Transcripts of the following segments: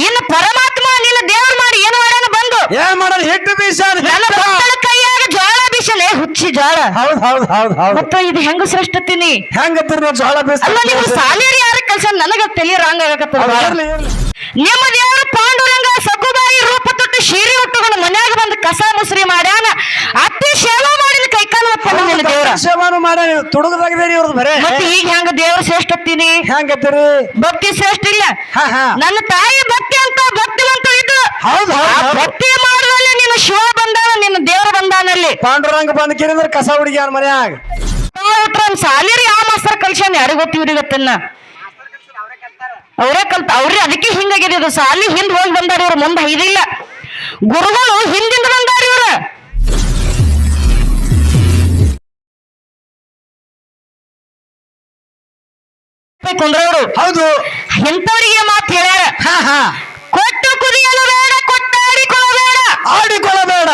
ಇನ್ನು ಪರಮಾತ್ಮ ನಿನ್ನ ದೇವ್ರ ಮಾಡಿ ಏನು ಮಾಡೋಣ ಬಂದು? ಏನ್ ಮಾಡೋಣ ಹಿಟ್ಟು ಭಕ್ತರ ಕೈಯಾಗ ಜ್ವಾಳ ಬೀಸಲೆ ಹುಚ್ಚಿ ಜ್ವಾಳ. ಹೌದ್ ಹೌದ್ ಹೌದ್ ಹೌದ್. ಮತ್ತ ಇದು ಹೆಂಗ ಶ್ರೇಷ್ಠತೀನಿ ಹೆಂಗತ್ತೀರಿ ನೀವು ಜೋಳ ಅಲ್ಲ ನೀವು ಬೀಸ ಸಾಲಿಯರ್ ಯಾರ ಕೆಲಸ? ನನಗ ತಲಿ ರಾಂಗ್ ನಿಮ್ಮ ದೇವರ ಪಾಂಡುರಂಗ ಸಗುಬಾಯಿ ರೂಪ ತೊಟ್ಟು ಶೀರಿ ಉಟ್ಟುಕೊಂಡು ಮನ್ಯಾಗ ಬಂದು ಕಸ ಮುಸ್ರಿ ಮಾಡ್ಯಾನ. ಅತಿ ಸೇವಾ ದೇವ್ರ? ಸೇವಾನು ಮಾಡ ತುಡುಗದಾಗಿದ್ದೀರಿ ಇವ್ರದ್ದು ಬರೇ. ಮತ್ತೆ ಈಗ ಹೆಂಗ ದೇವ್ರ ಶ್ರೇಷ್ಠತ್ತೀನಿ ಹೆಂಗತ್ತೀರಿ? ಭಕ್ತಿ ಶ್ರೇಷ್ಠ ಇಲ್ಲ. ಹಾ ಹಾ. ನನ್ನ ತಾಯಿ ಭಕ್ತಿ ಅಂತ ಭಕ್ತಿವಂತ ಇದ್ದು. ಹೌದು ಭಕ್ತಿ ಮಾಡುವಲ್ಲಿ ನಿನ್ನ ಶಿವ ಬಂದಾನ ನಿನ್ನ ದೇವ್ರ ಬಂದಾನಲ್ಲಿ. ಪಾಂಡುರಂಗ ಬಂದ್ ಕಿರಿದ್ರ ಕಸ ಹುಡುಗಿಯಾರ ಮನ್ಯಾಗ. ಸಾಲಿರಿ ಯಾವ ಮಾಸ್ತರ್ ಕಲ್ಸ್ಯಾನ. ಯಾರಿಗ ಗೊತ್ತಿ ಇವ್ರಿಗೆ ಅವರೇ ಕಲ್ತ ಅವ್ರಿ ಅದಕ್ಕೆ ಹಿಂಗಾಗಿದೆ. ಇದು ಸಾಲಿ ಹಿಂದ್ ಹೋಗಿ ಬಂದಾರ ಇವ್ರು ಮುಂದೆ ಇದಿಲ್ಲ ಗುರುಗಳು ಹಿಂದಿಂದ ಬಂದಾರ. ಕುಂದ್ರವ್ರು ಹೌದು. ಎಂತವರಿಗೆ ಮಾತು ಹೇಳ್ಯಾರ? ಹಾ ಹಾ. ಕೊಟ್ಟು ಕುದಿಯಲು ಬೇಡ ಕೊಟ್ಟಾಡಿಕೊಳ್ಳಬೇಡ ಆಡಿಕೊಳ್ಳಬೇಡ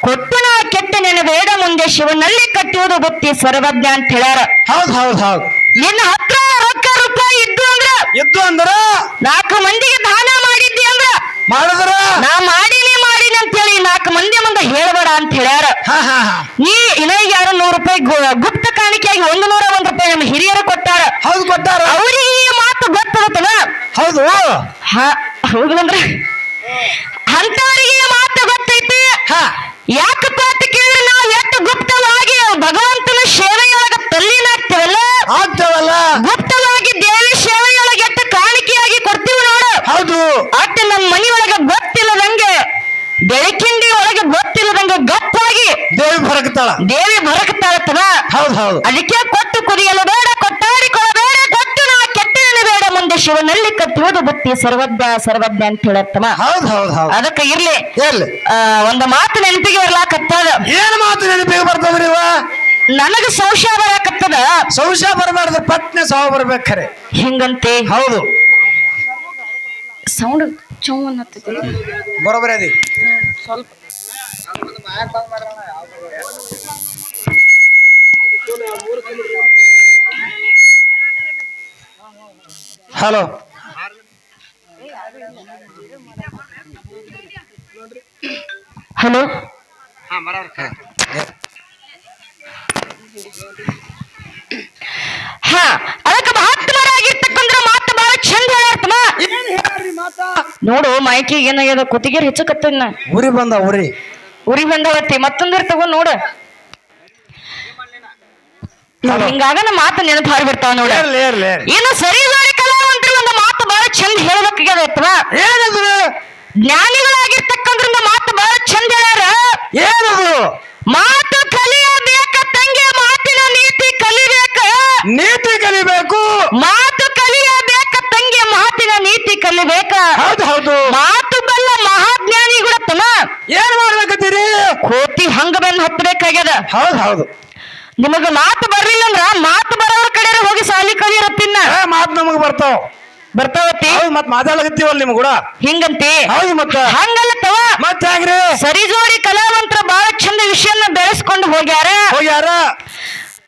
ಕೊಟ್ಟು ನಾ ಕೆಟ್ಟ ಬೇಡ ಮುಂದೆ ಶಿವನಲ್ಲಿ ಕಟ್ಟುವುದು ಬುತ್ತಿ ಸರ್ವಜ್ಞ ಅಂತ ಹೇಳ್ಯಾರ. ಹೌದ್ ಹೌದ್ ಹೌದ್. ನಿನ್ನ ಹತ್ರ ರೊಕ್ಕ ರೂಪಾಯಿ ಇದ್ದು ಅಂದ್ರ? ಇದ್ದು ಅಂದ್ರ? ನಾಲ್ಕು ಮಂದಿಗೆ ದಾನ ಮಾಡಿದ್ದಿ ಅಂದ್ರ? ಮಾಡಿದ್ರ? ನಾ ಮಾಡಿನಿ ಮಾಡಿನಿ ಅಂತ ಹೇಳಿ ನಾಲ್ಕು ಮಂದಿ ಮುಂದೆ ಹೇಳ್ಬೇಡ ಅಂತ ಹೇಳ್ಯಾರ. ಹಾ ಹಾ ಹಾ. ನೀ ಇನ್ನ ಯಾರು ನೂರು ರೂಪಾಯಿ ಗುಪ್ತ ಕಾಣಿಕೆಯಾಗಿ ಒಂದು ನೂರ ಒಂದ್ ರೂಪಾಯಿ ನಮ್ಮ ಹಿರಿಯರು ಕೊಟ್ಟಾರ. ಹೌದು ಕೊಟ್ಟಾರ. ಅವ್ರಿಗೆ ಈ ಮಾತು ಗೊತ್ತಾಗತ್ತನ? ಹೌದು. ಹಾ ಹೌದಂದ್ರ ಅಂತವರಿಗೆ ಮಾತು ಗೊತ್ತೈತಿ. ಹಾ. ಯಾಕಪ್ಪ ಅಂತ ಹೌದ್. ಅದಕ್ಕೆ ಕೊಟ್ಟು ಕುರಿಯಲು ಬೇಡ ಕೊಟ್ಟಾಡಿಕೊಳ್ಳಬೇಡ ಕೊಟ್ಟು ನಾ ಕೆಟ್ಟಿರಲು ಬೇಡ. ಮುಂದೆ ಶಿವನಲ್ಲಿ ಕಟ್ಟುವುದು ಬುತ್ತಿ ಸರ್ವಜ್ಞ ಸರ್ವಜ್ಞ ಅಂತ ಹೇಳತ್ತಮ್ಮ ಹೌದು ಹೌದ್ ಹೌದ್. ಅದಕ್ಕೆ ಇರ್ಲಿ. ಎಲ್ಲಿ ಆ, ಒಂದು ಮಾತು ನೆನಪಿಗೆ ಬರ್ಲಾಕತ್ತದ ಏನು ಮಾತು ನೆನಪಿಗೆ ಬರ್ತದ್ರಿ ಇವ ನನಗ ಸಂಶಯ ಬರಾಕತ್ತದ? ಸಂಶಯ ಬರಬಾರ್ದು ಪಟ್ನೆ ಸಾವು ಬರ್ಬೇಕು ಖರೆ ಹಿಂಗಂತೆ? ಹೌದು. ಸೌಂಡ್ ಚೌ ಅನ್ನತ್ತೈತಿ ಬರೋಬರಿ ಅದಿ. ಸ್ವಲ್ಪ. ಹಲೋ. ಹಲೋ. ಹಾ ಅದಕ್ಕೆ ಮಹಾತ್ಮರಾಗಿರ್ತಕ್ಕಂದ್ರ ಮಾತು ಬಹಳ ಚಂದ ಹೇಳ್ತಮ್ಮ ನೋಡು ಮೈಕಿಗೆ ಏನಾಗ್ಯದ? ಕುತ್ತಿಗೆ ಹೆಚ್ಚಕತ್ತಿನ ಉರಿ ಬಂದ ಉರಿ. ಉರಿ ಬಂದವತ್ತಿ ಮತ್ತೊಂದಿರ್ ತಗೋ ನೋಡ. ಹಿಂಗಾಗನ ಮಾತು ನೆನಪು ನೋಡ. ಏರ್ಲಿ ಏರ್ಲಿ ಏರ್ಲಿ. ಇನ್ನು ಸರಿ ಸರಿ ಕಲಾವಂತರು ಒಂದು ಮಾತು ಬಹಳ ಚಂದ ಹೇಳ್ಬೇಕಾಗ್ಯದ ಏನದು? ಜ್ಞಾನಿಗಳಾಗಿರ್ತಕ್ಕಂದ್ರಿಂದ ಮಾತು ಬಹಳ ಚಂದ ಹೇಳ್ಯಾರ. ಏನದು? ಮಾತು ಕಲಿಯಬೇಕ ತಂಗಿ ಮಾತಿನ ನೀತಿ ಕಲಿಬೇಕ. ನೀತಿ ಕಲಿಬೇಕು. ಮಾತು ಕಲಿಯಬೇಕ ತಂಗಿ ಮಾತಿನ ನೀತಿ ಕಲಿಬೇಕ. ಹೌದು ಹೌದು. ಮಾತು ಬಲ್ಲ ಮಹಾಜ್ಞಾನಿಗಳ ತನ ಏನ್ ಮಾಡ್ಬೇಕತ್ತೀರಿ? ಕೋತಿ ಹಂಗ ಬಂದ್ ಹತ್ತಬೇಕಾಗ್ಯದ. ಹೌದು ಹೌದು. ನಿಮಗ ಮಾತು ಬರ್ಲಿಲ್ಲ ಅಂದ್ರ ಮಾತು ಬರೋರ್ ಕಡೆ ಹೋಗಿ ಸಾಲಿ ಕಲಿಯರತ್ತಿನ ಮಾತು ನಮಗ್ ಬರ್ತಾವ. ಬರ್ತಾವತ್ತಿ? ಮತ್ ಮಾತಾಡಕತ್ತೀವಲ್ಲ ನಿಮ್ ಕೂಡ? ಹಿಂಗಂತಿ? ಹೌದು ಮತ್ತ. ಹಂಗಲ್ಲ ತವ ಮತ್ ಸರಿ ಜೋಡಿ ಕಲಾವಂತರ ಬಹಳ ಚಂದ ವಿಷಯನ ಬೆಳೆಸ್ಕೊಂಡು ಹೋಗ್ಯಾರ. ಹೋಗ್ಯಾರ?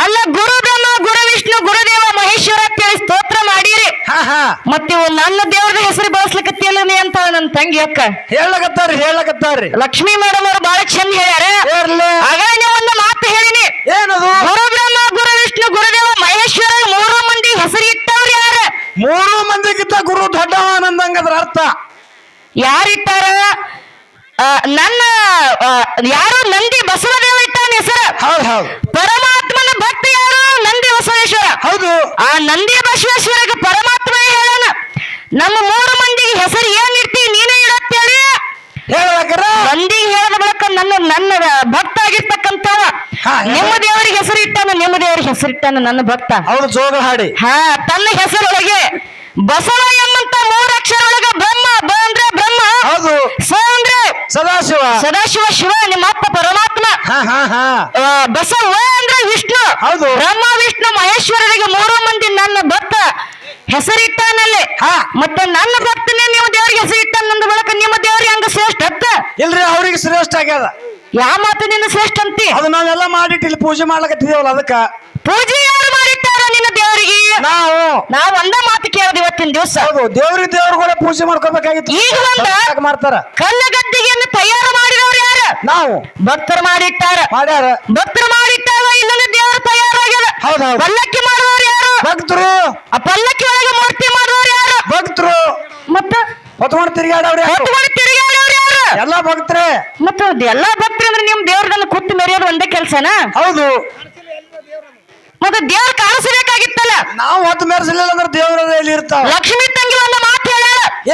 ಅಲ್ಲ ಗುರು ಬ್ರಹ್ಮ ಗುರು ವಿಷ್ಣು ಗುರುದೇವ ಮಹೇಶ್ವರ ಅಂತೇಳಿ ಸ್ತೋತ್ರ ಮಾಡಿರಿ. ಹಾ ಹಾ. ಮತ್ತೆ ಇವು ನನ್ನ ದೇವ್ರದ ಹೆಸರು ಬಳಸ್ಲಿಕತ್ತಿಯಲ್ಲ ನೀ ಅಂತ ನನ್ನ ತಂಗಿ ಅಕ್ಕ. ಹೇಳಕತ್ತಾರ್ರಿ ಹೇಳಕತ್ತಾರ್ರಿ ಲಕ್ಷ್ಮೀ ಮೇಡಮ್ ಅವ್ರು ಬಹಳ ಚಂದ ಹೇಳ್ಯಾರ. ಏರ್ಲಿ ನೀವು ಒಂದು ಮಾತು ಹೇಳಿನಿ. ಏನದು? ಗುರು ಬ್ರಹ್ಮ ಗುರು ವಿಷ್ಣು ಗುರುದೇವ ಮಹೇಶ್ವರ ಮೂರು ಮಂದಿ ಹೆಸರು ಇಟ್ಟವ್ರು ಯಾರ? ಮೂರು ಮಂದಿಗಿಂತ ಗುರು ದೊಡ್ಡವ ಅದ್ರ ಅರ್ಥ. ಯಾರಿಟ್ಟಾರ? ನನ್ನ ಯಾರು ನಂದಿ ಬಸವದೇವ ಇಟ್ಟಾನೆ ಸರ್ ಹೌದು ಹೌದು. ಪರಮಾತ್ಮನ ಭಕ್ತ ಯಾರು? ನಂದಿ ಬಸವೇಶ್ವರ. ಹೌದು. ಆ ನಂದಿ ಬಸವೇಶ್ವರಕ್ಕೆ ಪರಮಾತ್ಮ ಹೇಳೋಣ. ನಮ್ಮ ಮೂರು ಮಂದಿಗೆ ಹೆಸರು ಏನ್ ಇರ್ತಿ ನೀನೇ ಇಡತ್ತೇಳಿ ನಂದಿ ಹೇಳದ ಬಳಕ ನನ್ನ ನನ್ನ ಭಕ್ತ ಹೇಳು. ನಿಮ್ಮ ದೇವರಿಗೆ ಹೆಸರು ಇಟ್ಟಾನ ನಿಮ್ಮ ದೇವರಿಗೆ ಹೆಸರು ಇಟ್ಟಾನ ನನ್ನ ಭಕ್ತ. ಹೌದು ಜೋಗ ಹಾಡಿ. ಹಾ ತನ್ನ ಹೆಸರೊಳಗೆ ಬಸವ ಎಂಬಂತ ಮೂರು ಅಕ್ಷರ ಒಳಗೆ ಬ್ರಹ್ಮ ಬ ಅಂದ್ರೆ ಬ್ರಹ್ಮ ಹೌದು. ಸ ಅಂದ್ರೆ ಸದಾಶಿವ. ಸದಾಶಿವ ಶಿವ ನಿಮ್ಮ ಅಪ್ಪ ಪರಮಾತ್ಮ. ಹಾ ಹಾ ಹಾ. ಆ, ಬಸವ ಅಂದ್ರೆ ವಿಷ್ಣು. ಹೌದು. ಬ್ರಹ್ಮ ವಿಷ್ಣು ಮಹೇಶ್ವರರಿಗೆ ಮೂರು ಮಂದಿ ನನ್ನ ಭಕ್ತ. ಹೆಸರಿಟ್ಟಾನಲ್ಲಿ. ಹಾ. ಮತ್ತೆ ನನ್ನ ಭಕ್ತನೇ ನೀವು ದೇವರಿಗೆ ಹೆಸರಿಟ್ಟ ನಂದ ಬಳಕ ನಿಮ್ಮ ದೇವರಿಗೆ ಹಂಗ ಶ್ರೇಷ್ಠ ಅತ್ತ ಇಲ್ರಿ ಅವ್ರಿಗೆ ಶ್ರೇಷ್ಠ ಆಗ್ಯದ. ಯಾವ ನಿನ್ನ ಶ್ರೇಷ್ಠ ಅಂತಿ? ಅದು ನಾವೆಲ್ಲ ಮಾಡಿಟ್ಟು ಇಲ್ಲಿ ಪೂಜೆ ಮಾಡ್ಲಕತ್ತಿದೇವಲ್ಲ ಅದಕ್ಕ. ಪೂಜೆ ಯಾರು ಮಾಡಿಟ್ಟಾರ ನಿನ್ನ ದೇವರಿಗೆ? ನಾವು. ನಾವ್ ಒಂದ ಮಾತು ಕೇಳದ್ ಇವತ್ತಿನ ದಿವಸ. ಹೌದು ದೇವ್ರಿಗೆ ದೇವ್ರಗಳ ಪೂಜೆ ಮಾಡ್ಕೋಬೇಕಾಗಿತ್ತು. ಈಗ ಒಂದ ಯಾಕ್ ಮಾಡ್ತಾರ. ಕಲ್ಲ ಗದ್ದಿಗೆಯನ್ನು ತಯಾರು ಮಾಡಿದವ್ರು ಯಾರ? ನಾವು. ಭಕ್ತರು ಮಾಡಿಟ್ಟಾರ. ಮಾಡ್ಯಾರ. ಭಕ್ತರು ಮಾಡಿಟ್ಟಾಗ ಇಲ್ಲ ದೇವರು ತಯಾರಾಗ್ಯದ. ಹೌದ್ ಹೌದ್. ಪಲ್ಲಕ್ಕಿ ಮಾಡುವವ್ರು ಯಾರು? ಭಕ್ತರು. ಆ ಪಲ್ಲಕ್ಕಿ ಒಳಗೆ ಮೂರ್ತಿ ಮಾಡುವವ್ರು ಯಾರು? ಭಕ್ತರು. ಮತ್ತ? ಹೊತ್ಕೊಂಡು ತಿರುಗಾಡವ್ರಿ ಹೊತ್ಕೊಂಡು ತಿರುಗಾಡೋರು ಯಾರು? ಎಲ್ಲ ಭಕ್ತರೇ. ಮತ್ತ ಎಲ್ಲಾ ಭಕ್ತರು ಅಂದ್ರೆ ನಿಮ್ ದೇವ್ರದನ್ನ ಕೂತು ಮೆರೆಯೋದು ಒಂದೇ ಕೆಲ್ಸನಾ? ಹೌದು. ಮತ್ತೆ ದೇವ್ರ ಕಾಣಿಸಬೇಕಾಗಿತ್ತಲ್ಲ? ನಾವು ಹೊತ್ತು ಮೆರೆಸಲಿಲ್ಲ ಅಂದ್ರೆ ದೇವರ ಎಲ್ಲಿ ಇರ್ತಾವ? ಲಕ್ಷ್ಮೀ ತಂಗಿ ಒಂದು ಮಾತು ಹೇಳ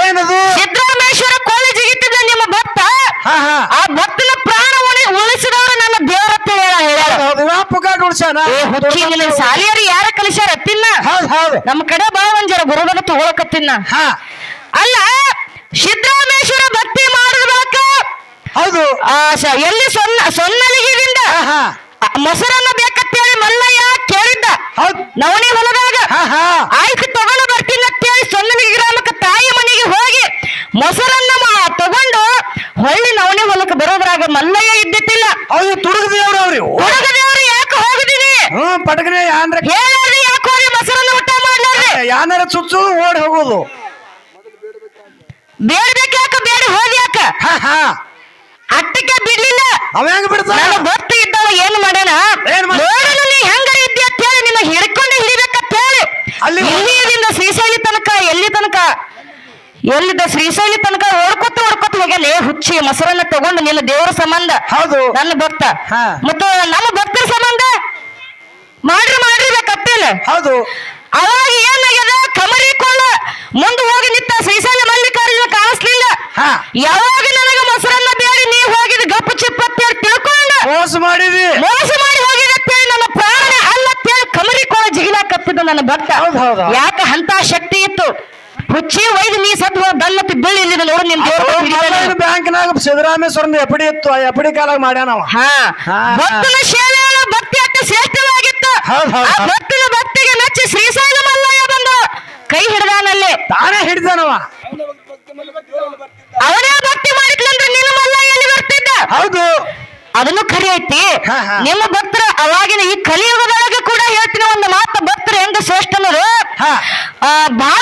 ಏನದು? ಸಿದ್ದರಾಮೇಶ್ವರ ಕೋಳಿ ಜಿಗಿತಿದ್ದ ನಿಮ್ಮ ಭಕ್ತ? ಹಾ ಹಾ. ಆ ಭಕ್ತನ ಪ್ರಾಣ ಉಳಿ ಉಳಿಸಿದವರು ನನ್ನ ದೇವರ ಅಂತ ಹೇಳ ಪುಗಾಡ್ ಸಾಲಿಯರು ಯಾರ ಕಲಿಸ್ಯಾರ ತಿನ್ನ? ಹೌದು ಹೌದು. ನಮ್ಮ ಕಡೆ ಬಹಳ ಒಂದ್ ಜರ ಗುರುಗಳ ತಗೊಳಕತ್ತಿನ ಹಾ. ಅಲ್ಲ ಸಿದ್ದರಾಮೇಶ್ವರ ಭಕ್ತಿ ಮಾಡಿದ ಬಳಕ ಹೌದು. ಆ, ಸ- ಎಲ್ಲಿ ಸೊನ್ನ ಸೊನ್ನಲಿಗಿರಿಂದ ಮೊಸರನ್ನ ಬೇಕಂತೇಳಿ ಮಲ್ಲಯ್ಯ ಕೇಳಿದ್ದ ಹೌದು ನವಣಿ ಹೊಲದಾಗ ಹಾ ಹಾ. ಆಯ್ತು ತಗೊಂಡು ಬರ್ತೀನಿ ಅಂತೇಳಿ ಸೊನ್ನಲಿಗಿ ಗ್ರಾಮಕ್ಕೆ ತಾಯಿ ಮನೆಗೆ ಹೋಗಿ ಮೊಸರನ್ನ ತಗೊಂಡು ಹೊಳ್ಳಿ ನವಣಿ ಹೊಲಕ್ಕೆ ಬರೋದ್ರಾಗ ಮಲ್ಲಯ್ಯ ಇದ್ದಿತ್ತಿಲ್ಲ ಹೌದು ತುಡುಗ ದೇವ್ರ ಅವ್ರಿ. ಹುಡುಗ ದೇವ್ರು ಯಾಕೆ ಹೋಗುದಿನಿ ಹ್ಮ್ ಪಟಕನೆ ಅಂದ್ರೆ ಹೇಳಿ ಯಾಕೆ ಹೋಗಿ ಮೊಸರನ್ನ ಊಟ ಮಾಡ್ಲಾರ್ರಿ ಯಾನಾರ ಚುಚ್ಚು ಓಡಿ ಹೋಗೋದು. ಬೇಡ್ಬೇಕು ಯಾಕ? ಬೇಡ ಹೋದ್ ಯಾಕ? ಹಾ ಹಾ. ಅಟ್ಟಕ್ಕೆ ಬಿಡ್ಲಿಲ್ಲ. ಅವ ಹೆಂಗ್ ಬಿಡ್ತಾನ ಭಕ್ತಿ ಇದ್ದವ ಏನ್ ಮಾಡ್ಯಾನ? ಏನ್ ಮಾಡ- ನೋಡಲು ನೀ ಹೆಂಗ ಇದ್ದಿ ಅಂತ ಹೇಳಿ ನಿನ್ನ ಹಿಡ್ಕೊಂಡು ಹಿಡಿಬೇಕಂತ ಹೇಳಿ ಅಲ್ಲಿ- ಇಲ್ಲಿಯಿಂದ ಶ್ರೀಶೈಲಿ ತನಕ ಎಲ್ಲಿ ತನಕ ಎಲ್ಲಿದ್ದ ಶ್ರೀಶೈಲಿ ತನಕ ಓಡ್ಕೊತ ಓಡ್ಕೊತ ಏ ಹುಚ್ಚಿ ಮೊಸರನ್ನ ತಗೊಂಡು ನಿನ್ನ ದೇವರ ಸಂಬಂಧ. ಹೌದು. ನನ್ನ ಭಕ್ತ. ಹಾ. ಮತ್ತು ನಮ್ಮ ಭಕ್ತರ ಸಂಬಂಧ? ಮಾಡ್ರಿ ಮಾಡ್ರಿ ಬೇಕತ್ತೇಳ ಹೌದು. ಅವಾಗ ಏನಾಗ್ಯದ? ಕಮರಿ ಕೊಳ್ಳ. ಮುಂದೆ ಹೋಗಿ ನಿಂತ ಶ್ರೀಶೈಲ ಮಲ್ಲಿಕಾರ್ಜುನ ಕಾಣಿಸ್ಲಿಲ್ಲ. ಹಾ. ಯಾವಾಗ ನನಗೆ ಮೊಸರನ್ನ ಬೇಡಿ ನೀ ಹೋಗಿದ್ ಗಪ್ಪು ಚಿಪ್ಪತ್ತೇಳಿ ತಿಳ್ಕೊಂಡ. ಮೋಸ ಮಾಡಿದಿ. ಮೋಸ ಮಾಡಿ ಹೋಗಿದತ್ತೇಳಿ ನನ್ನ ಪ್ರಾಣ ಅಲ್ಲತ್ತೇಳಿ ಕಮರಿ ಕೋಳ ಜಿಗಿಲಾಕತ್ತಿದ್ದ ನನ್ನ ಭಕ್ತ. ಹೌದು ಹೌದು. ಯಾಕ ಅಂತ ಶಕ್ತಿ ಇತ್ತು? ಹುಚ್ಚಿ ಒಯ್ದು ನೀ ಸತ್ ದಲ್ಲತ್ತಿ ಬೆಳ್ಳಿ ಇಲ್ಲಿ ನೋಡು ನಿನ್ ದೇವ್ರ. ಬ್ಯಾಂಕ್ನಾಗ ಸಿದ್ದರಾಮೇಶ್ವರನ ಎಪಡಿ ಇತ್ತು ಆ ಎಪಡಿ ಕಾಲಾಗ ಮಾಡ್ಯಾನವ ಹಾ ಹಾ. ಭಕ್ತನ ಸೇವೆಯನ್ನು ಭಕ್ತಿ ಅಟ್ಟ ಶ್ರೇಷ್ಠವಾಗಿತ್ತು. ಭಕ್ತನ ಭಕ್ತಿಗೆ ಮೆಚ್ಚಿ ಶ್ರೀಶೈಲ ಮಲ್ಲಯ್ಯ ಬಂದು ಕೈ ಹಿಡ್ದಾನಲ್ಲಿ ತಾನೇ ಹಿಡ್ದಾನವ ಅವನೇ ಭಕ್ತಿ ಮಾಡಿದ್ಲಂದ್ರೆ ನಿನ್ನ ಮಲ್ಲಯ್ಯ ಎಲ್ಲಿ ಬರ್ತಿದ್ದ ಹೌದು ಅದನ್ನು ಖರೆ ಐತಿ. ನಿಮ್ಮ ಭಕ್ತರ ಅವಾಗಿನ ಈ ಕಲಿಯುಗದೊಳಗೆ ಕೂಡ ಹೇಳ್ತೀನಿ ಒಂದು ಮಾತು ಭಕ್ತರು ಹೆಂಗ ಶ್ರೇಷ್ಠನರು ಹಾ. ಬಹಳ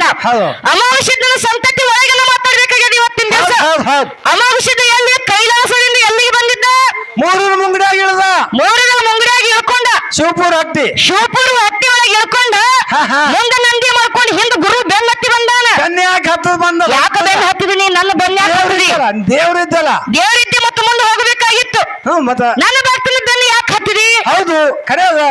ಗಡೆ ಮಾತಾಡ್ತೀನಿ ನಾ ಹೌದು. ಸಂತತಿ ಒಳಗೆಲ್ಲ ಮಾತಾಡ್ಬೇಕಾಗ್ಯದ ಇವತ್ತಿನ ದಿವಸ. ಹೌದ್ ಹೌದ್ ಅಮಾವಾಸ್ಯದ ಎಲ್ಲಿ ಕೈಲಾಸದಿಂದ ಎಲ್ಲಿಗೆ ಬಂದಿದ್ದ? ಮೂರೂರು ಮುಂಗಡಿಯಾಗಿ ಇಳ್ದ ಮೂರರ ಮುಂಗಡಿಯಾಗಿ ಇಳ್ಕೊಂಡ ಶಿವಪುರ ಹತ್ತಿ. ಶಿವಪುರ ಹತ್ತಿ ಒಳಗೆ ಇಳ್ಕೊಂಡ ಹಾ, ಹಾ. ಮುಂದೆ ನಂದಿ ಮಾಡ್ಕೊಂಡು ಹಿಂದ್ ಗುರು ಬೆನ್ನತ್ತಿ ಬಂದಾನ. ಕನ್ಯಾಕ ಹತ್ತದ ಬಂದ ಯಾಕ ಬೆನ್ನ ಹತ್ತಿದೀನಿ ನನ್ನ ಬೆನ್ನ ಹತ್ತಿದಿ? ದೇವ್ರಿದ್ದಲ್ಲ ದೇವರಿದ್ದೆ ಮತ್ತೆ ಮುಂದೆ ಹೋಗಬೇಕಾಗಿತ್ತು. ಹ್ಮ್ ಮತ್ತ? ನನ್ನ ಭಕ್ತನ ಬೆನ್ನ ಯಾಕೆ ಹತ್ತಿದಿ? ಹೌದು ಕರೇ ಅದ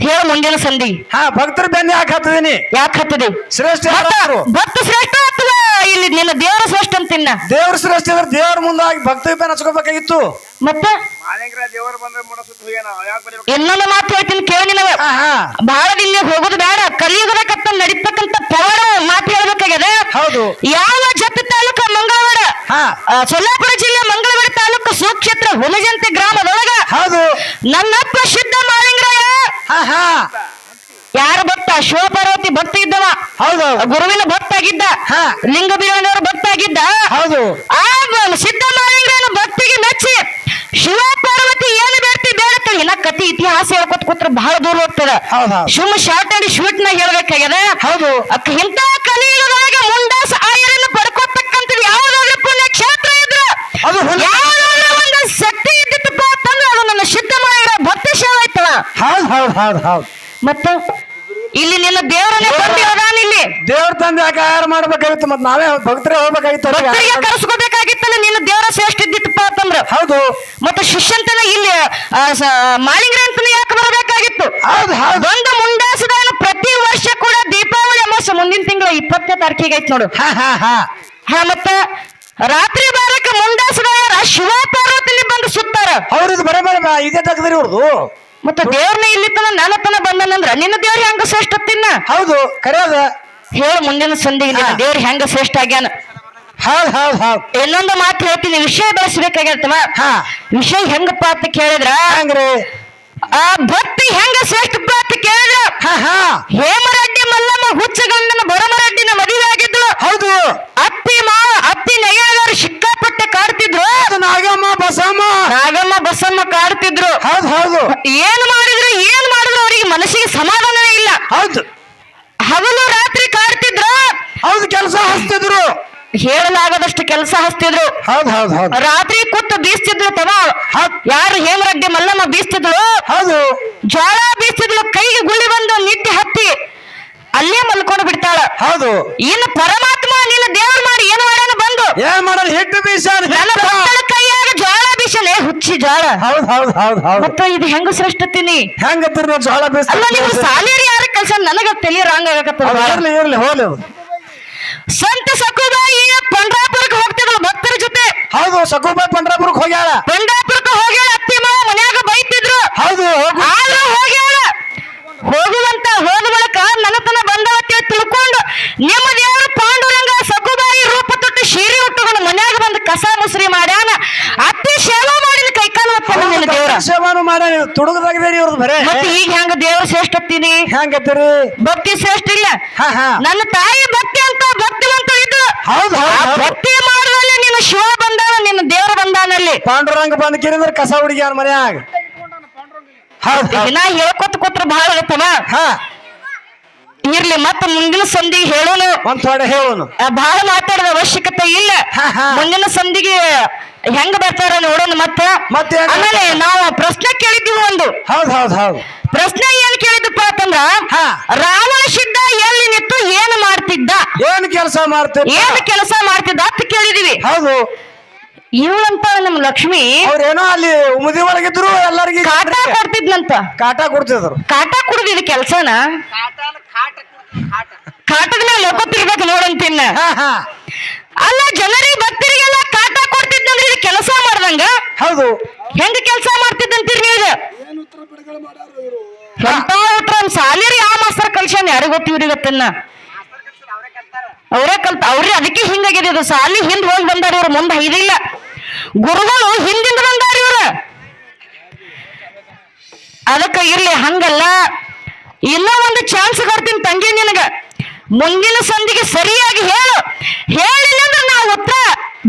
ಹೇಳ ಮುಂದಿನ ಸಂಧಿ. ಹಾ ಭಕ್ತರ ಬೆನ್ನ ಯಾಕೆ ಹತ್ತದೀನಿ ಯಾಕೆ ಹತ್ತಿದಿ? ಶ್ರೇಷ್ಠ ಯಾರು ಭಕ್ತ ಶ್ರೇಷ್ಠ ಹತ್ತದ? ಇಲ್ಲಿ ನಿನ್ನ ದೇವರ ಶ್ರೇಷ್ಠ ಅಂತಿನ್ನ. ದೇವ್ರ ಶ್ರೇಷ್ಠ ಇದ್ರೆ ದೇವ್ರ ಮುಂದಾಗಿ ಭಕ್ತಿ ಬೆನ್ನ ಹಚ್ಕೋಬೇಕಾಗಿತ್ತು. ಮತ್ತೆ? ಮಾಲಿಂಗ್ರ ದೇವರು ಬಂದ್ರೆ ಮುಡಸುತ್ತ ಹೋಗ್ಯಾನ ಯಾಕೆ ಬರೀಬೇಕು? ಇನ್ನೊಂದು ಮಾತು ಹೇಳ್ತೀನಿ ಕೇಳಿ ನಿನಗ. ಹಾ ಹಾ. ಬಹಳ ಇಲ್ಲಿ ಹೋಗೋದು ಬೇಡ. ಕಲಿಯುಗದಕ್ಕಂತ ನಡೀತಕ್ಕಂತ ಪವಾಡ ಮಾತು ಹೇಳ್ಬೇಕಾಗ್ಯದ? ಹೌದು. ಯಾವ ಜಪ್ಪ ತಾಲೂಕ ಮಂಗಳವಾಡ? ಹಾ. ಆ, ಸೊಲ್ಲಾಪುರ ಜಿಲ್ಲೆ ಮಂಗಳವಾಡ ತಾಲೂಕು ಸುಕ್ಷೇತ್ರ ಹುಲಜಂತಿ ಗ್ರಾಮದೊಳಗ. ಹೌದು. ನನ್ನಪ್ಪ ಶುದ್ಧ ಮಾಲಿಂಗರಾಯ. ಹಾ ಹಾ. ಯಾರ ಭಕ್ತ? ಶಿವಪಾರ್ವತಿ ಭಕ್ತ ಇದ್ದವ. ಹೌದು. ಗುರುವಿನ ಭಕ್ತ ಆಗಿದ್ದ. ಹಾ. ಲಿಂಗ ಬೀರಣ್ಣವರ ಭಕ್ತ ಆಗಿದ್ದ. ಹೌದು. ಆ ಸಿದ್ಧ ಮಾಲಿಂಗನ ಭಕ್ತಿಗೆ ಮೆಚ್ಚಿ ಶಿವ ಪಾರ್ವತಿ ಏನು ಬೇಡ್ತಿ ಬೇಡತ್ತೆ ಇನ್ನ ಕತಿ ಇತಿಹಾಸ ಹೇಳ್ಕೊತ ಕೂತ್ರ ಬಹಳ ದೂರ ಹೋಗ್ತದ. ಸುಮ್ಮ ಶಾರ್ಟ್ ಅಂಡ್ ಶೂಟ್ನ ಹೇಳ್ಬೇಕಾಗ್ಯದ? ಹೌದು. ಅಕ್ಕ ಇಂಥ ಕಲಿಯುಗದೊಳಗೆ ಮುಂಡಾಸ ಆಯರನ್ನು ಪಡ್ಕೋತಕ್ಕಂತ ಯಾವ್ದಾದ್ರು ಪುಣ್ಯ ಕ್ಷೇತ್ರ ಇದ್ರು. ಅದು ಯಾವ್ದಾದ್ರು ಒಂದು ಶಕ್ತಿ ಇದ್ದಿತ್ತಪ್ಪ ಅಂತಂದ್ರೆ ಅದು ನನ್ನ ಸಿದ್ಧ ಮಾಲಿಂಗರ ಭಕ್ತಿ ಆಯ್ತವ ಹೌದು ಹೌದು ಹೌದು ಹೌದು. ಮತ್ತೆ ಇಲ್ಲಿ ನಿನ್ನ ದೇವರನ್ನೇ ಕೊಟ್ಟಿರೋದಾನ ಅದಾನ ಇಲ್ಲಿ. ದೇವ್ರ ತಂದೆ ಯಾಕೆ ಯಾರು ಮಾಡ್ಬೇಕಾಗಿತ್ತು? ಮತ್ತೆ ನಾವೇ ಭಕ್ತರೇ ಹೋಗ್ಬೇಕಾಗಿತ್ತು ಅವ್ರಿಗೆ. ಭಕ್ತರಿಗೆ ಕರೆಸ್ಕೋಬೇಕಾಗಿತ್ತಲ್ಲ ನಿನ್ನ ದೇವರ ಶ್ರೇಷ್ಠ ಇದ್ದಿತ್ತಪ್ಪ ಅಂತಂದ್ರೆ ಹೌದು. ಮತ್ತೆ ಶಿಷ್ಯಂತನ ಇಲ್ಲಿ ಆ, ಸ- ಮಾಳಿಂಗ್ರ ಅಂತನ ಯಾಕೆ ಬರಬೇಕಾಗಿತ್ತು? ಹೌದು ಹೌದು. ಒಂದು ಮುಂಡಾಸದಾನ ಪ್ರತಿ ವರ್ಷ ಕೂಡ ದೀಪಾವಳಿ ಅಮಾವಾಸ್ಯೆ ಮುಂದಿನ ತಿಂಗಳ ಇಪ್ಪತ್ತನೇ ತಾರೀಕಿಗೆ ಐತ್ ನೋಡು. ಹಾ ಹಾ ಹಾ. ಹಾ ಮತ್ತ ರಾತ್ರಿ ಬಾರಕ್ಕೆ ಮುಂಡಾಸದಾಯರ ಶಿವ ಪಾರ್ವತಿಲಿ ಬಂದು ಸುತ್ತಾರ. ಅವ್ರದ್ದು ಬರಬೇಡ ಇದೇ ತಗದ್ರಿ ಇವ್ರದು. ಮತ್ತೆ ದೇವ್ರನ್ನ ಇಲ್ಲಿ ತನ ನನ್ನ ತನ ಬಂದನಂದ್ರ ನಿನ್ನ ದೇವ್ರ ಹೆಂಗ ಶ್ರೇಷ್ಠ ತಿನ್ನ ಹೌದು ಕರೆಯೋದ. ಹೇಳ ಹೇಳು ಮುಂದಿನ ಸಂಧಿಗೆ ನಿನ್ನ ಹಾ. ದೇವ್ರ ಹೆಂಗ ಶ್ರೇಷ್ಠ ಆಗ್ಯಾನ? ಹೌದ್ ಹೌದ್ ಹೌದ್ ಇನ್ನೊಂದು ಮಾತು ಹೇಳ್ತೀನಿ ವಿಷಯ ಬೆಳೆಸಬೇಕಾಗಿರ್ತವ. ಹಾ. ವಿಷಯ ಹೆಂಗಪ್ಪ ಅಂತ ಕೇಳಿದ್ರ? ಹಂಗ್ರಿ? ಆ ಭಕ್ತಿ ಹೆಂಗ ಶ್ರೇಷ್ಠ ಅಂತ ಕೇಳಿದ್ರ? ಹಾ ಹಾ. ಹೇಮರೆಡ್ಡಿ ಮಲ್ಲಮ್ಮ ಹುಚ್ಚಗಂಡನ ಬರಮರೆಡ್ಡಿನ ಮದುವೆ ಹೌದು. ಅಪ್ಪಿ ಮಾ ಅಪ್ಪಿ ನಯ್ಯಗಾರ ಸಿಕ್ಕಾಪಟ್ಟೆ ಕಾಡ್ತಿದ್ರು. ಅದು ನಾಗಮ್ಮ ಬಸಮ್ಮ. ನಾಗಮ್ಮ ಬಸಮ್ಮ ಕಾಡ್ತಿದ್ರು. ಹೌದು ಹೌದು. ಏನ್ ಮಾಡಿದ್ರು ಏನ್ ಮಾಡಿದ್ರು ಅವರಿಗೆ ಮನಸ್ಸಿಗೆ ಸಮಾಧಾನವೇ ಇಲ್ಲ. ಹೌದು. ಹಗಲು ರಾತ್ರಿ ಕಾಡ್ತಿದ್ರು. ಹೌದು ಕೆಲಸ ಹಚ್ತಿದ್ರು. ಹೇಳಲಾಗದಷ್ಟು ಕೆಲಸ ಹಚ್ತಿದ್ರು. ಹೌದು ಹೌದು ರಾತ್ರಿ ಕೂತು ಬೀಸ್ತಿದ್ರು ತವಾ. ಯಾರು ಹೇಮರಡ್ಡಿ ಮಲ್ಲಮ್ಮ ಬೀಸ್ತಿದ್ರು ಹೌದು. ಜ್ವಾಳ ಬೀಸ್ತಿದ್ರು ಕೈಗೆ ಗುಳಿ ಬಂದು ನಿದ್ದೆ ಹತ್ತಿ. ಅಲ್ಲೇ ಮಲ್ಕೊಂಡು ಬಿಡ್ತಾಳ. ಹೌದು. ಇನ್ನು ಪರಮಾತ್ಮ ನಿನ್ನ ದೇವ್ರ ಮಾಡಿ ಏನು ಮಾಡೋಣ ಬಂದು? ಏನ್ ಮಾಡೋದು ಹಿಟ್ಟು ಬೀಸ ನನ್ನ ಭಕ್ತರ ಕೈಯಾಗ ಜೋಳ ಬೀಸಲೆ ಹುಚ್ಚಿ ಜೋಳ ಹೌದ್ ಹೌದ್ ಹೌದ್ ಹೌದ್. ಮತ್ತ ಇದು ಹೆಂಗ ಶ್ರೇಷ್ಠತೀನಿ ಹೆಂಗ ನೀವು ಜೋಳ ಬೀಸ ಅಲ್ಲ ನೀವು ಸಾಲಿಯರಿ ಯಾರ ಕೆಲಸ? ನನಗ ತಲಿ ರಾಂಗ್ ಆಗಕತ್ತದ ಇರ್ಲಿ ಇರ್ಲಿ ಹೋಗ್ಲಿ ಅದು ಸಂತ ಸಕುಬಾಯಿ ಪಂಡ್ರಾಪುರಕ್ಕೆ ಹೋಗ್ತಿದ್ರು ಭಕ್ತರ ಜೊತೆ. ಹೌದು ಸಕುಬಾಯಿ ಪಂಡ್ರಾಪುರಕ್ಕೆ ಹೋಗ್ಯಾಳ. ಪಂಡ್ರಾಪುರಕ್ಕೆ ಹೋಗ್ಯಾಳ ಅತ್ತಿ ಮಾವ ಮನ್ಯಾಗ ಬೈತಿದ್ರು ಹೌದು ಹೋಗು ಆದ್ರೂ ಹೋಗ್ಯಾಳ ಹೋಗುವಂತ ಹೋದ ಬಳಿಕ ನನತನ ಬಂದವತ್ತೆ ತಿಳ್ಕೊಂಡು ನಿಮ್ಮ ದೇವರು ಪಾಂಡುರಂಗ ಸಕುಬಾಯಿ ರೂಪ ತೊಟ್ಟು ಶೀರಿ ಉಟ್ಟುಕೊಂಡು ಮನ್ಯಾಗ ಬಂದು ಕಸ ಮುಸ್ರಿ ಮಾಡ್ಯಾನ ಅತ್ತಿ ಸೇವಾ ಮಾಡಿದ ಕೈಕಾಲು ಒಪ್ಪ ನಿನ್ನ ದೇವ್ರ ಸೇವಾನು ಮಾಡ ತುಡುಗದಾಗಿದ್ದೀರಿ ಇವ್ರದ್ದು ಬರೇ ಮತ್ತೆ ಈಗ ಹೆಂಗ ದೇವ್ರ ಶ್ರೇಷ್ಠತ್ತೀನಿ? ಹೆಂಗತ್ತೀರಿ ಭಕ್ತಿ ಶ್ರೇಷ್ಠ ಇಲ್ಲ. ಹಾ ಹಾ. ನನ್ನ ತಾಯಿ ಭಕ್ತಿ ಅಂತ ಭಕ್ತಿವಂತ ಇದ್ದು. ಹೌದು ಆ ಹೌದು. ಭಕ್ತಿ ಮಾಡಿದಲ್ಲಿ ನಿನ್ನ ಶಿವ ಬಂದಾನ ನಿನ್ನ ದೇವ್ರ ಬಂದಾನಲ್ಲಿ. ಪಾಂಡುರಂಗ ಬಂದ್ ಕಿರಿದ್ರೆ ಕಸ ಹುಡುಗಿಯಾರ ಮನ್ಯಾಗ. ಹೌದು ಹೌದ್. ದಿನ ಹೇಳ್ಕೊತ ಕೂತ್ರ ಬಹಳ ಇರ್ತವ ಹಾ. ಇರ್ಲಿ ಮತ್ತ ಮುಂದಿನ ಸಂಧಿಗೆ ಹೇಳೋನು. ಒಂದ್ ಥೋಡೆ ಹೇಳೋನು. ಆ, ಬಹಳ ಮಾತಾಡದ ಅವಶ್ಯಕತೆ ಇಲ್ಲ. ಹಾ, ಹಾ. ಮುಂದಿನ ಸಂಧಿಗೆ ಹೆಂಗ ಬರ್ತಾರ ನೋಡೋಣ ಮತ್ತ. ಮತ್ತೆ ಆಮೇಲೆ ನಾವು ಪ್ರಶ್ನೆ ಕೇಳಿದ್ದೀವಿ ಒಂದು. ಹೌದ್ ಹೌದ್ ಹೌದು. ಪ್ರಶ್ನೆ ಏನ್ ಕೇಳಿದಪ್ಪ ಅಂತಂದ್ರ ಹಾ. ರಾವಣ ಸಿದ್ಧ ಎಲ್ಲಿ ನಿಂತು ಏನು ಮಾಡ್ತಿದ್ದ? ಏನ್ ಕೆಲಸ ಮಾಡ್ತಿದ್ದ? ಏನ್ ಕೆಲಸ ಮಾಡ್ತಿದ್ದ ಅಂತ ಕೇಳಿದೀವಿ ಹೌದು. ಇವಳಂತ ನಮ್ ಲಕ್ಷ್ಮಿ ಅವ್ರೇನೋ ಅಲ್ಲಿ ಉಮದಿ ಒಳಗಿದ್ರು ಎಲ್ಲರಿಗೂ ಕಾಟ ಕೊಡ್ತಿದ್ನಂತ. ಕಾಟ ಕೊಡ್ತಿದ್ರು. ಕಾಟ ಕುಡ್ದಿದ್ ಕೆಲ್ಸನ? ಕಾಟದ ಮೇಲೆ ಲೋಕೋತಿರ್ಬೇಕು ನೋಡಂತಿನ್ನ ಹಾ ಹಾ. ಅಲ್ಲ ಜನರಿಗೆ ಭಕ್ತರಿಗೆಲ್ಲ ಕಾಟ ಕೊಡ್ತಿದ್ದಂದ್ರೆ ಇದು ಕೆಲಸ ಮಾಡ್ದಂಗ? ಹೌದು. ಹೆಂಗ ಕೆಲಸ ಮಾಡ್ತಿದ್ದಂತೀರಿ ನೀವು ಎಂತ ಉತ್ತರ? ಸಾಲಿರಿ ಯಾವ ಮಾಸ್ತರ್ ಕಲ್ಸ್ಯಾನ? ಯಾರಿಗ್ ಗೊತ್ತಿವ್ರಿ ಇವ್ರಿಗೆ ಗೊತ್ತಿನ್ನ ಅವರೇ ಕಲ್ತ ಅವ್ರಿ ಅದಕ್ಕೆ ಹಿಂಗಾಗಿದೆ ಇದು. ಸಾಲಿ ಹಿಂದ್ ಹೋಗಿ ಬಂದಾರ ಇವ್ರು ಮುಂದೆ ಹೈದಿಲ್ಲ. ಗುರುಗಳು ಹಿಂದಿಂದ ಬಂದಾರ ಇವ್ರ. ಅದಕ್ಕೆ ಇರ್ಲಿ ಹಂಗಲ್ಲ. ಇನ್ನೂ ಒಂದು ಚಾನ್ಸ್ ಕೊಡ್ತೀನಿ ತಂಗಿ ನಿನಗ. ಮುಂದಿನ ಸಂಧಿಗೆ ಸರಿಯಾಗಿ ಹೇಳು. ಉತ್ತರ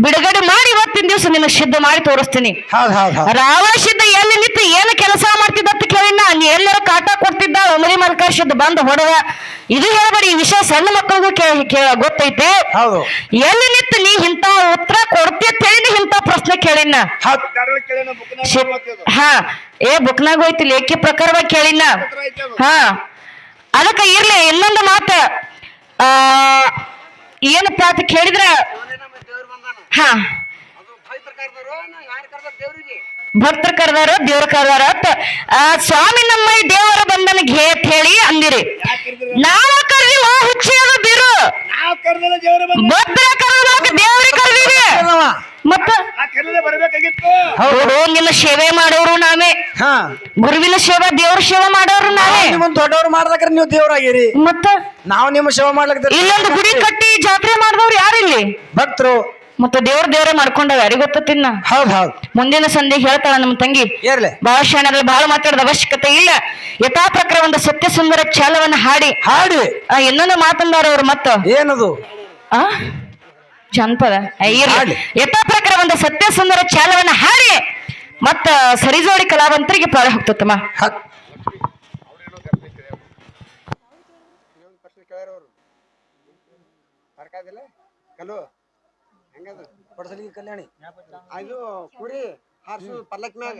ಬಿಡುಗಡೆ ಮಾಡಿ ಇವತ್ತಿನ ದಿವಸ ನಿನ್ನ ಸಿದ್ಧ ಮಾಡಿ ತೋರಿಸ್ತೀನಿ. ಹೌದು ಹೌದು ಹೌದ್. ರಾವಣ ಸಿದ್ಧ ಎಲ್ಲಿ ನಿಂತು ಏನು ಕೆಲಸ ಮಾಡ್ತಿದ್ದ ಅಂತ ಕೇಳಿನ ನೀ ಎಲ್ಲರೂ ಕಾಟ ಕೊಡ್ತಿದ್ದ ಉಮರಿ ಮಲ್ಕ ಸಿದ್ಧ ಬಂದು ಹೊಡೆದ ಇದು ಹೇಳಬೇಡಿ ಈ ವಿಷಯ ಸಣ್ಣ ಮಕ್ಕಳಿಗೂ ಗೊತ್ತೈತೆ. ಎಲ್ಲಿ ನಿಂತು ನೀ ಇಂಥ ಉತ್ತರ ಕೊಡ್ತಿ ಅಂತ ಹೇಳಿ ಇಂಥ ಪ್ರಶ್ನೆ ಕೇಳಿನ. ಹ ಏ ಬುಕ್ನಾಗ ಹೋಯ್ತಿ ಲೇಖಿ ಪ್ರಕಾರವಾಗಿ ಕೇಳಿನ. ಹ ಅದಕ್ಕೆ ಇರ್ಲಿ ಇನ್ನೊಂದು ಮಾತು. ಆ ಏನಪ್ಪ ಅಂತ ಕೇಳಿದ್ರ? ಹಾ. ಭಕ್ತರು ಕರೆದಾರ ದೇವ್ರ ಕರೆದಾರ ಸ್ವಾಮಿ ನಮ್ಮ ದೇವರ ಬಂಧನಿಗೆ ಹೇತ್ ಹೇಳಿ ಅಂದಿರಿ. ನಾವ ಕರ್ದಿವ ಹುಚ್ಚಿ ಅದು ಬಿರು. ಭಕ್ತರ ಕರೆದಾಗ ದೇವ್ರಿಗೆ? ಮತ್ತ ನಿನ್ನ ಸೇವೆ ಮಾಡೋರು ನಾವೇ. ಹಾ. ಗುರುವಿನ ಸೇವಾ ದೇವ್ರ ಸೇವೆ ಮಾಡೋರು ನಾವೇ. ನಿಮ್ಮ ದೊಡ್ಡವ್ರು ಮಾಡ್ದಕ್ರ ನೀವು ದೇವ್ರಾಗಿರಿ. ಮತ್ತ? ನಾವು ನಿಮ್ಮ ಸೇವೆ ಮಾಡ್ಲಕ್ ಇಲ್ಲೊಂದು ಗುಡಿ ಕಟ್ಟಿ ಜಾತ್ರೆ ಮಾಡಿದವ್ರು ಯಾರಿಲ್ಲಿ? ಭಕ್ತರು. ಮತ್ತೆ ದೇವ್ರ ದೇವ್ರ ಮಾಡ್ಕೊಂಡಾವ ಯಾರಿಗ ಗೊತ್ತಿನ್ನ ಹೌದ್ ಹೌದ್. ಮುಂದಿನ ಸಂಧಿ ಹೇಳ್ತಾಳ ನಮ್ಮ ತಂಗಿ. ಇರ್ಲಿ. ಬಹಳ ಬಹಳ ಮಾತಾಡದ ಅವಶ್ಯಕತೆ ಇಲ್ಲ. ಯಥಾ ಪ್ರಕಾರ ಒಂದು ಸತ್ಯ ಸುಂದರ ಚಾಲವನ್ನ ಹಾಡಿ. ಹಾಡಿ. ಆ, ಇನ್ನೊಂದು ಮಾತಂದಾರ ಅವ್ರು ಮತ್ತ? ಏನದು? ಆ? ಜಾನಪದ. ಐ, ಇರ್ಲಿ. ಯಥಾ ಪ್ರಕಾರ ಒಂದು ಸತ್ಯ ಸುಂದರ ಚಾಲವನ್ನ ಹಾಡಿ. ಮತ್ತ ಸರಿಜೋಡಿ ಕಲಾವಂತರಿಗೆ ಪ್ರಾಣ ಹೋಗ್ತತ್ತಮ್ಮ. ಹತ್ ಕಲ್ಯಾಣಿ. ಅದು ಕುರಿ ಹಾರ್ಸು ಪಲ್ಲಕ್ ಮ್ಯಾಗ.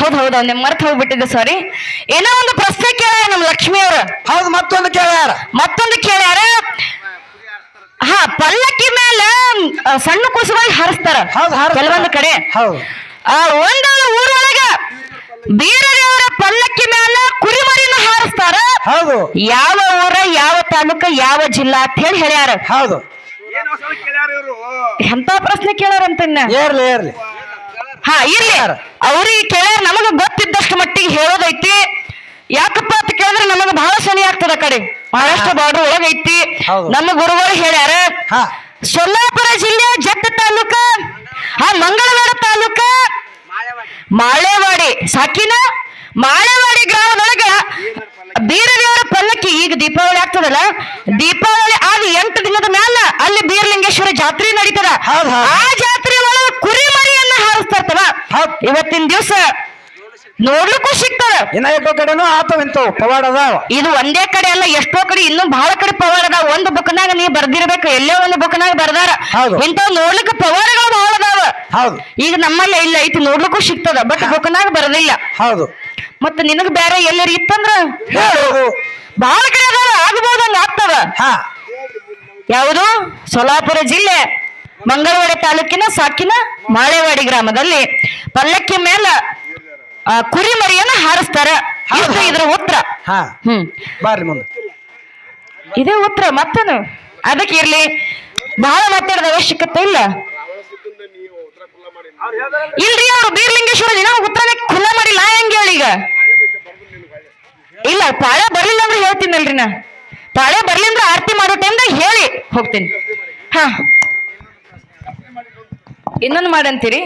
ಹೌದ್ ಹೌದು ನಿಮ್ ಮರ್ತ್ ಹೋಗ್ಬಿಟ್ಟಿದೆ ಸಾರಿ ಏನೋ ಒಂದು ಪ್ರಶ್ನೆ ಕೇಳ್ಯಾರ ನಮ್ ಲಕ್ಷ್ಮಿ ಅವ್ರ. ಹೌದು ಮತ್ತೊಂದು ಕೇಳ್ಯಾರ. ಮತ್ತೊಂದು ಕೇಳ್ಯಾರ? ಹಾ ಪಲ್ಲಕ್ಕಿ ಮೇಲೆ ಆ, ಸಣ್ಣ ಕುಸುವಾಗಿ ಹರಿಸ್ತಾರ. ಹೌದ್ ಹಾರಿಸ್ತಾರ. ಕೆಲವೊಂದು ಕಡೆ. ಹೌದು. ಆ ಒಂದು ಊರೊಳಗ ಬೀರದೇವರ ಪಲ್ಲಕ್ಕಿ ಮೇಲೆ ಕುರಿಮರಿನ ಹಾರಿಸ್ತಾರ. ಹೌದು. ಯಾವ ಊರ ಯಾವ ತಾಲೂಕ ಯಾವ ಜಿಲ್ಲಾ ಅಂತ ಹೇಳಿ ಹೇಳ್ಯಾರ. ಹೌದು. ಎಂತ ಪ್ರಶ್ನೆ ಏರ್ಲಿ ಏರ್ಲಿ. ಹಾ ಇರ್ಲಿ. ಅವ್ರಿಗೆ ಕೇಳ್ಯಾರ ನಮಗ ಗೊತ್ತಿದ್ದಷ್ಟು ಮಟ್ಟಿಗೆ ಹೇಳೋದೈತಿ. ಯಾಕಪ್ಪ ಅಂತ ಕೇಳಿದ್ರೆ ನಮಗ ಬಹಳ ಸನಿ ಆಗ್ತದ ಕಡೆ. ಮಹಾರಾಷ್ಟ್ರ ಬಾರ್ಡರ್ ಒಳಗೈತಿ. ಹೌದು. ನಮ್ಮ ಗುರುಗಳು ಹೇಳ್ಯಾರ ಹಾ. ಸೊಲ್ಲಾಪುರ ಜಿಲ್ಲೆ ಜತ್ತ ತಾಲೂಕ ಆ ಮಂಗಳವಾರ ತಾಲೂಕ ಮಾಳೇವಾಡಿ ಸಾಕಿನ ಮಾಳೇವಾಡಿ ಗ್ರಾಮದೊಳಗ ಬೀರದೇವರ ಪಲ್ಲಕ್ಕಿ ಈಗ ದೀಪಾವಳಿ ಆಗ್ತದಲ್ಲ? ದೀಪಾವಳಿ ಆದ ಎಂಟು ದಿನದ ಮ್ಯಾಲ ಅಲ್ಲಿ ಬೀರಲಿಂಗೇಶ್ವರ ಜಾತ್ರೆ ನಡೀತದ. ಆ ಜಾತ್ರೆ ಒಳಗ ಕುರಿ ಮರಿಯನ್ನ ಹಾರಿಸ್ತಾರ್ತವ. ಇವತ್ತಿನ ದಿವಸ ನೋಡ್ಲಿಕ್ಕೂ ಸಿಗ್ತದ. ಇನ್ನ ಎಷ್ಟೋ ಕಡೆನೂ ಆತವ ಇಂಥವು ಪವಾಡ ಅದಾವ. ಇದು ಒಂದೇ ಕಡೆ ಅಲ್ಲ ಎಷ್ಟೋ ಕಡೆ ಇನ್ನೂ ಬಹಳ ಕಡೆ ಪವಾಡ ಅದಾವ. ಒಂದು ಬುಕ್ನಾಗ ನೀ ಬರ್ದಿರ್ಬೇಕು ಎಲ್ಲೇ ಒಂದು ಬುಕ್ನಾಗ ಬರ್ದಾರ. ಹೌದು. ಇಂಥವ್ ನೋಡ್ಲಿಕ್ಕೆ ಪವಾಡಗಳು ಬಹಳ ಅದಾವ. ಹೌದು. ಈಗ ನಮ್ಮಲ್ಲಿ ಇಲ್ಲ ಐತಿ ನೋಡ್ಲಿಕ್ಕೂ ಸಿಗ್ತದ ಬಟ್ ಬುಕ್ನಾಗ ಬರದಿಲ್ಲ. ಹೌದು. ಮತ್ತ ನಿನಗ್ ಬೇರೆ ಎಲ್ಲರಿ ಇತ್ತಂದ್ರ ಹೇಳು. ಬಹಳ ಕಡೆ ಅದಾವ ಆಗ್ಬೋದಂಗ ಆಗ್ತದ. ಹಾ. ಯಾವುದು? ಸೋಲಾಪುರ ಜಿಲ್ಲೆ ಮಂಗಳವಾಡಿ ತಾಲೂಕಿನ ಸಾಕಿನ ಮಾಳೆವಾಡಿ ಗ್ರಾಮದಲ್ಲಿ ಪಲ್ಲಕ್ಕಿ ಮೇಲ ಕುರಿ ಮರಿಯನ್ನ ಹಾರಿಸ್ತಾರ. ಇಷ್ಟು ಇದ್ರ ಉತ್ತರ ಹಾ. ಹ್ಮ್. ಬರ್ರಿ ಮುಂದೆ. ಇದೇ ಉತ್ತರ ಮತ್ತೇನು? ಅದಕ್ಕೆ ಇರ್ಲಿ. ಬಹಳ ಮಾತಾಡದ ಅವಶ್ಯಕತೆ ಇಲ್ಲ? ಇಲ್ರಿ ಅವ್ರು ಬೀರ್ಲಿಂಗೇಶ್ವರ ದಿನ ಉತ್ತರನೇ ಖುಲ್ಲ ಮಾಡಿಲ್ಲ. ಹೆಂಗೆ ಹೇಳಿ ಈಗ? ಇಲ್ಲ ಪಾಳೆ ಬರ್ಲಿಲ್ಲ ಅಂದ್ರೆ ಹೇಳ್ತೀನಲ್ರಿ ನಾ. ಪಾಳೆ ಬರ್ಲಿ ಅಂದ್ರೆ ಆರತಿ ಮಾಡೋ ಟೈಮ್ದಾಗ ಹೇಳಿ ಹೋಗ್ತೀನಿ. ಹಾ. ಇನ್ನೊಂದು ಮಾಡಂತೀರಿ?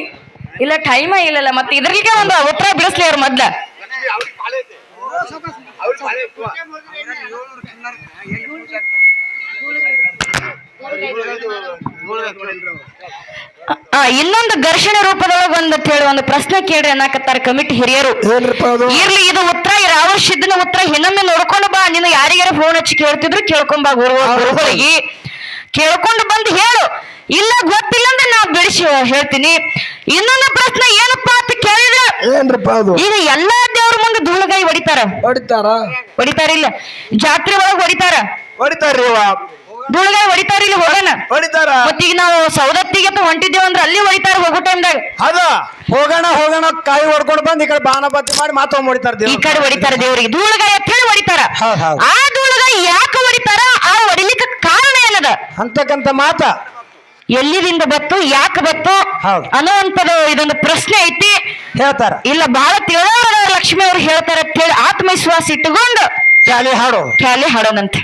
ಇಲ್ಲ ಟೈಮ ಇಲ್ಲಲ್ಲ ಮತ್ತೆ ಇದ್ರಲ್ಲಿಗೆ ಒಂದು ಉತ್ತರ ಬಿಡಿಸ್ಲಿ ಅವ್ರ ಮೊದ್ಲ. ಇನ್ನೊಂದು ಘರ್ಷಣೆ ರೂಪದೊಳಗ ಒಂದು ಹೇಳಿ ಒಂದು ಪ್ರಶ್ನೆ ಕೇಳ್ರಿ ಅನ್ನಕತ್ತಾರ ಕಮಿಟಿ ಹಿರಿಯರು. ಇರ್ಲಿ ಇದು ಉತ್ತರ ಯಾವ ಸಿದ್ಧನ ಉತ್ತರ ಇನ್ನೊಮ್ಮೆ ನೋಡ್ಕೊಂಡು ಬಾ ನಿನ್ನ ಯಾರಿಗಾರ ಫೋನ್ ಹಚ್ಚಿ ಕೇಳ್ತಿದ್ರು ಕೇಳ್ಕೊಂಡ್ ಬಾ ಗುರು ಗುರುಗಳಿಗೆ. ಕೇಳ್ಕೊಂಡು ಬಂದು ಹೇಳು. ಇಲ್ಲ ಗೊತ್ತಿಲ್ಲ ಅಂದ್ರೆ ನಾ ಬಿಡಿಸಿ ಹೇಳ್ತೀನಿ. ಇನ್ನೊಂದು ಪ್ರಶ್ನೆ ಏನಪ್ಪಾ ಅಂತ ಕೇಳಿದ್ರೆ ಏನ್ರಿಪ್ಪ ಅದು? ಈಗ ಎಲ್ಲಾ ದೇವ್ರ ಮುಂದೆ ಧೂಳಗಾಯಿ ಹೊಡಿತಾರ? ಹೊಡಿತಾರ? ಇಲ್ಲ ಜಾತ್ರೆ ಒಳಗೆ ಹೊಡಿತಾರ? ಹೊಡಿತಾರ್ರಿ ಇವ ಹೊಡಿತಾರ ಇಲ್ಲಿ ಹೋಗೋಣ. ಹೊಡಿತಾರ? ಮತ್ತೀಗ ನಾವು ಸೌದತ್ತಿಗೆ ಅಥವಾ ಹೊಂಟಿದ್ದೇವೆ ಅಂದ್ರೆ ಅಲ್ಲಿ ಹೊಡಿತಾರ ಹೋಗೋ ಟೈಮ್ದಾಗ ಅದ ಹೋಗೋಣ ಹೋಗೋಣ ಕಾಯಿ ಹೊಡ್ಕೊಂಡು ಬಂದ್ ಈ ಕಡೆ ಬತ್ತಿ ಮಾಡಿ ಮಾತು ಹೊಡಿತಾರ ಈ ಕಡೆ ಹೊಡಿತಾರ ದೇವ್ರಿಗೆ. ಧೂಳಗಾಯ ಅಂತ ಹೇಳಿ ಹೊಡಿತಾರ. ಆ ಧೂಳಗಾಯ ಯಾಕೆ ಹೊಡಿತಾರ? ಆ ಹೊಡಿಲಿಕ್ಕೆ ಕಾರಣ ಏನದ? ಅಂತಕ್ಕಂತ ಮಾತ. ಎಲ್ಲಿದಿಂದ ಬತ್ತು ಯಾಕೆ ಬತ್ತು ಹೌದು. ಅನ್ನುವಂಥದ್ದು ಇದೊಂದು ಪ್ರಶ್ನೆ ಐತಿ. ಹೇಳ್ತಾರ. ಇಲ್ಲ ಬಹಳ ತಿಳಿದವರ ಲಕ್ಷ್ಮಿ ಅವ್ರು ಹೇಳ್ತಾರ ಅಂತ ಹೇಳಿ ಆತ್ಮವಿಶ್ವಾಸ ಇಟ್ಟುಕೊಂಡು ಖ್ಯಾಲಿ ಹಾಡು. ಖ್ಯಾಲಿ ಹಾಡೋಣಂತೆ.